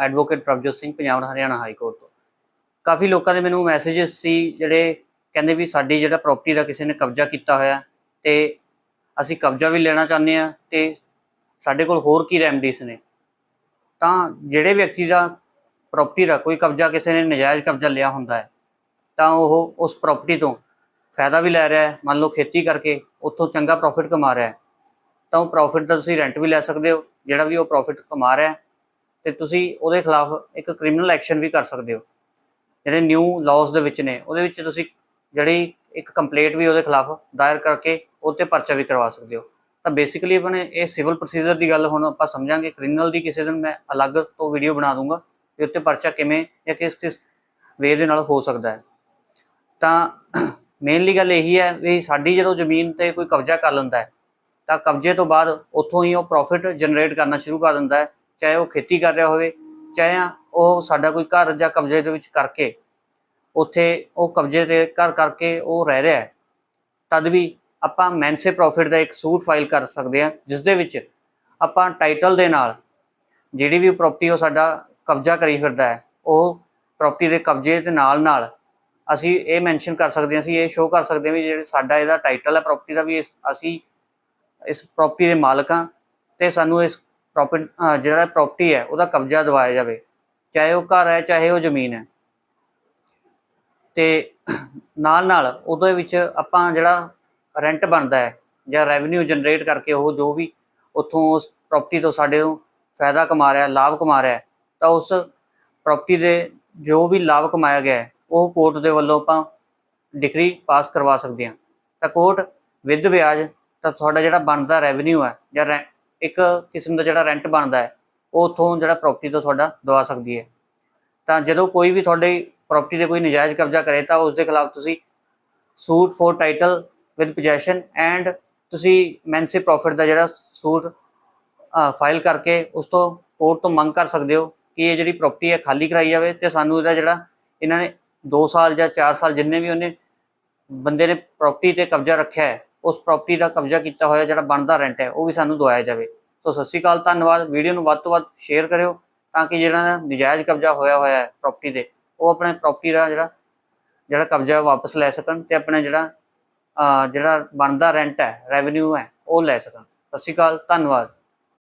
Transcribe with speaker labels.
Speaker 1: Advocate Prabhjot Singh, Punjab Haryana high court ਤੋਂ। ਕਾਫੀ ਲੋਕਾਂ ਦੇ ਮੈਨੂੰ ਮੈਸੇजेस ਸੀ, ਜਿਹੜੇ ਕਹਿੰਦੇ ਵੀ ਸਾਡੀ ਜਿਹੜਾ ਪ੍ਰਾਪਰਟੀ ਦਾ ਕਿਸੇ ਨੇ ਕਬਜ਼ਾ ਕੀਤਾ ਹੋਇਆ ਤੇ ਅਸੀਂ ਕਬਜ਼ਾ ਵੀ ਲੈਣਾ ਚਾਹੁੰਦੇ ਆ ਤੇ ਸਾਡੇ ਕੋਲ ਹੋਰ ਕੀ ਰੈਮਡੀਸ ਨੇ। ਤਾਂ ਜਿਹੜੇ ਵਿਅਕਤੀ ਦਾ ਪ੍ਰਾਪਰਟੀ ਦਾ ਕੋਈ ਕਬਜ਼ਾ ਕਿਸੇ ਨੇ ਨਜਾਇਜ਼ ਕਬਜ਼ਾ ਲਿਆ ਹੁੰਦਾ ਹੈ, ਤਾਂ ਉਹ ਉਸ ਪ੍ਰਾਪਰਟੀ ਤੋਂ ਫਾਇਦਾ ਵੀ ਲੈ ਰਿਹਾ ਹੈ। ਮੰਨ ਲਓ ਖੇਤੀ ਕਰਕੇ ਉੱਥੋਂ ਚੰਗਾ ਪ੍ਰੋਫਿਟ ਕਮਾ ਰਿਹਾ ਹੈ, ਤਾਂ ਉਹ ਪ੍ਰੋਫਿਟ ਦਾ ਤੁਸੀਂ ਰੈਂਟ ਵੀ ਲੈ ਸਕਦੇ ਹੋ, ਜਿਹੜਾ ਵੀ ਉਹ ਪ੍ਰੋਫਿਟ ਕਮਾ ਰਿਹਾ ਹੈ। ਤੇ ਤੁਸੀਂ ਉਹਦੇ ਖਿਲਾਫ ਇੱਕ ਕ੍ਰਿਮੀਨਲ ਐਕਸ਼ਨ ਵੀ ਕਰ ਸਕਦੇ ਹੋ। ਜਿਹੜੇ ਨਿਊ ਲਾਜ਼ ਦੇ ਵਿੱਚ ਨੇ, ਉਹਦੇ ਵਿੱਚ ਤੁਸੀਂ ਜਿਹੜੀ ਇੱਕ ਕੰਪਲੇਂਟ ਵੀ ਉਹਦੇ ਖਿਲਾਫ ਦਾਇਰ ਕਰਕੇ ਉਹ 'ਤੇ ਪਰਚਾ ਵੀ ਕਰਵਾ ਸਕਦੇ ਹੋ। ਤਾਂ ਬੇਸਿਕਲੀ ਆਪਣੇ ਇਹ ਸਿਵਲ ਪ੍ਰੋਸੀਜਰ ਦੀ ਗੱਲ ਹੁਣ ਆਪਾਂ ਸਮਝਾਂਗੇ। ਕ੍ਰਿਮੀਨਲ ਦੀ ਕਿਸੇ ਦਿਨ ਮੈਂ ਅਲੱਗ ਤੋਂ ਵੀਡੀਓ ਬਣਾ ਦੂੰਗਾ ਕਿ ਉੱਤੇ ਪਰਚਾ ਕਿਵੇਂ ਜਾਂ ਕਿਸ ਕਿਸ ਵੇ ਦੇ ਨਾਲ ਹੋ ਸਕਦਾ ਹੈ। ਤਾਂ ਮੇਨਲੀ ਗੱਲ ਇਹੀ ਹੈ ਵੀ ਸਾਡੀ ਜਦੋਂ ਜ਼ਮੀਨ ਤੇ ਕੋਈ ਕਬਜ਼ਾ ਕਰ ਲੈਂਦਾ ਹੈ, ਤਾਂ ਕਬਜ਼ੇ ਤੋਂ ਬਾਅਦ ਉੱਥੋਂ ਹੀ ਉਹ ਪ੍ਰੋਫਿਟ ਜਨਰੇਟ ਕਰਨਾ ਸ਼ੁਰੂ ਕਰ ਦਿੰਦਾ ਹੈ। ਚਾਹੇ ਉਹ ਖੇਤੀ ਕਰ ਰਿਹਾ ਹੋਵੇ, ਚਾਹੇ ਉਹ ਸਾਡਾ ਕੋਈ ਘਰ ਜਾਂ ਕਬਜ਼ੇ ਦੇ ਵਿੱਚ ਕਰਕੇ, ਉੱਥੇ ਉਹ ਕਬਜ਼ੇ ਤੇ ਘਰ ਕਰਕੇ ਉਹ ਰਹਿ ਰਿਹਾ ਹੈ, ਤਦ ਵੀ ਆਪਾਂ ਮੈਨਸੇ ਪ੍ਰੋਫਿਟ ਦਾ ਇੱਕ ਸੂਟ ਫਾਈਲ ਕਰ ਸਕਦੇ ਹਾਂ, ਜਿਸ ਦੇ ਵਿੱਚ ਆਪਾਂ ਟਾਈਟਲ ਦੇ ਨਾਲ ਜਿਹੜੀ ਵੀ ਪ੍ਰਾਪਰਟੀ ਉਹ ਸਾਡਾ ਕਬਜ਼ਾ ਕਰੀ ਫਿਰਦਾ ਹੈ, ਉਹ ਪ੍ਰਾਪਰਟੀ ਦੇ ਕਬਜ਼ੇ ਦੇ ਨਾਲ ਨਾਲ ਅਸੀਂ ਇਹ ਮੈਂਸ਼ਨ ਕਰ ਸਕਦੇ ਹਾਂ, ਅਸੀਂ ਇਹ ਸ਼ੋਅ ਕਰ ਸਕਦੇ ਹਾਂ ਵੀ ਜਿਹੜੇ ਸਾਡਾ ਇਹਦਾ ਟਾਈਟਲ ਹੈ, ਪ੍ਰਾਪਰਟੀ ਦਾ ਵੀ ਇਸ, ਅਸੀਂ ਇਸ ਪ੍ਰਾਪਰਟੀ ਦੇ ਮਾਲਕ ਹਾਂ ਤੇ ਸਾਨੂੰ ਇਸ ਜਿਹੜਾ ਪ੍ਰਾਪਰਟੀ ਹੈ, ਉਹਦਾ ਕਬਜ਼ਾ ਦਿਵਾਇਆ ਜਾਵੇ। ਚਾਹੇ ਉਹ ਘਰ ਹੈ, ਚਾਹੇ ਉਹ ਜ਼ਮੀਨ ਹੈ। ਤੇ ਨਾਲ ਨਾਲ ਉਹਦੇ ਵਿੱਚ ਆਪਾਂ ਜਿਹੜਾ ਰੈਂਟ ਬਣਦਾ ਹੈ, ਜਾਂ ਰੈਵਨਿਊ ਜਨਰੇਟ ਕਰਕੇ ਉਹ ਜੋ ਵੀ ਉੱਥੋਂ ਉਸ ਪ੍ਰਾਪਰਟੀ ਤੋਂ ਸਾਡੇ ਨੂੰ ਫਾਇਦਾ ਕਮਾ ਰਿਹਾ, ਲਾਭ ਕਮਾ ਰਿਹਾ ਤਾਂ ਉਸ ਪ੍ਰਾਪਰਟੀ ਦੇ ਜੋ ਵੀ ਲਾਭ ਕਮਾਇਆ ਗਿਆ ਹੈ, ਉਹ ਕੋਰਟ ਦੇ ਵੱਲੋਂ ਆਪਾਂ ਡਿਗਰੀ ਪਾਸ ਕਰਵਾ ਸਕਦੇ ਹਾਂ। ਤਾਂ ਕੋਰਟ ਵਿਦ ਵਿਆਜ, ਤਾਂ ਤੁਹਾਡਾ ਜਿਹੜਾ ਬਣਦਾ ਰੈਵਨਿਊ ਹੈ, ਜਾਂ ਰੈ- ਇੱਕ ਕਿਸਮ ਦਾ ਜਿਹੜਾ ਰੈਂਟ ਬਣਦਾ ਹੈ, ਉਹ ਉੱਥੋਂ ਜਿਹੜਾ ਪ੍ਰਾਪਰਟੀ ਤੋਂ ਤੁਹਾਡਾ ਦਵਾ ਸਕਦੀ ਹੈ। ਤਾਂ ਜਦੋਂ ਕੋਈ ਵੀ ਤੁਹਾਡੇ ਪ੍ਰਾਪਰਟੀ ਦੇ ਕੋਈ ਨਜਾਇਜ਼ ਕਬਜ਼ਾ ਕਰੇ, ਤਾਂ ਉਸ ਦੇ ਖਿਲਾਫ ਤੁਸੀਂ suit for title with possession and ਤੁਸੀਂ ਮੈਂਸੇ ਪ੍ਰੋਫਿਟ ਦਾ ਜਿਹੜਾ ਸੂਟ ਫਾਈਲ ਕਰਕੇ ਉਸ ਤੋਂ ਕੋਰਟ ਤੋਂ ਮੰਗ ਕਰ ਸਕਦੇ ਹੋ ਕਿ ਇਹ ਜਿਹੜੀ ਪ੍ਰਾਪਰਟੀ ਹੈ ਖਾਲੀ ਕਰਾਈ ਜਾਵੇ ਤੇ ਸਾਨੂੰ ਇਹਦਾ ਜਿਹੜਾ ਇਹਨਾਂ ਨੇ 2 ਸਾਲ ਜਾਂ 4 ਸਾਲ ਜਿੰਨੇ ਵੀ ਉਹਨੇ ਬੰਦੇ ਨੇ ਪ੍ਰਾਪਰਟੀ ਤੇ ਕਬਜ਼ਾ ਰੱਖਿਆ ਹੈ ਉਸ ਪ੍ਰਾਪਰਟੀ ਦਾ ਕਬਜ਼ਾ ਕੀਤਾ ਹੋਇਆ ਜਿਹੜਾ ਬਣਦਾ ਰੈਂਟ ਹੈ, ਉਹ ਵੀ ਸਾਨੂੰ ਦਵਾਇਆ ਜਾਵੇ। ਸੋ ਸਤਿ ਸ਼੍ਰੀ ਅਕਾਲ, ਧੰਨਵਾਦ। ਵੀਡੀਓ ਨੂੰ ਵੱਧ ਤੋਂ ਵੱਧ ਸ਼ੇਅਰ ਕਰਿਓ ਤਾਂ ਕਿ ਜਿਹੜਾ ਨਜਾਇਜ਼ ਕਬਜ਼ਾ ਹੋਇਆ ਹੋਇਆ ਹੈ ਪ੍ਰਾਪਰਟੀ ਤੇ, ਉਹ ਆਪਣੇ ਪ੍ਰਾਪਰਟੀ ਦਾ ਜਿਹੜਾ ਜਿਹੜਾ ਕਬਜ਼ਾ ਵਾਪਸ ਲੈ ਸਕਣ ਤੇ ਆਪਣਾ ਜਿਹੜਾ ਜਿਹੜਾ ਬਣਦਾ ਰੈਂਟ ਹੈ ਰੈਵਨਿਊ ਹੈ, ਉਹ ਲੈ ਸਕਣ। ਸਤਿ ਸ਼੍ਰੀ ਅਕਾਲ, ਧੰਨਵਾਦ।